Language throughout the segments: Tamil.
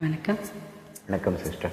வணக்கம். வணக்கம் சிஸ்டர்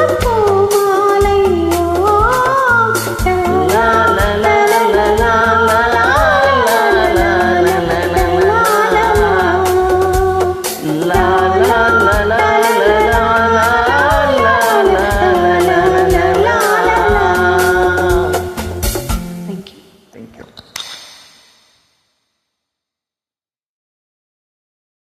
Bye.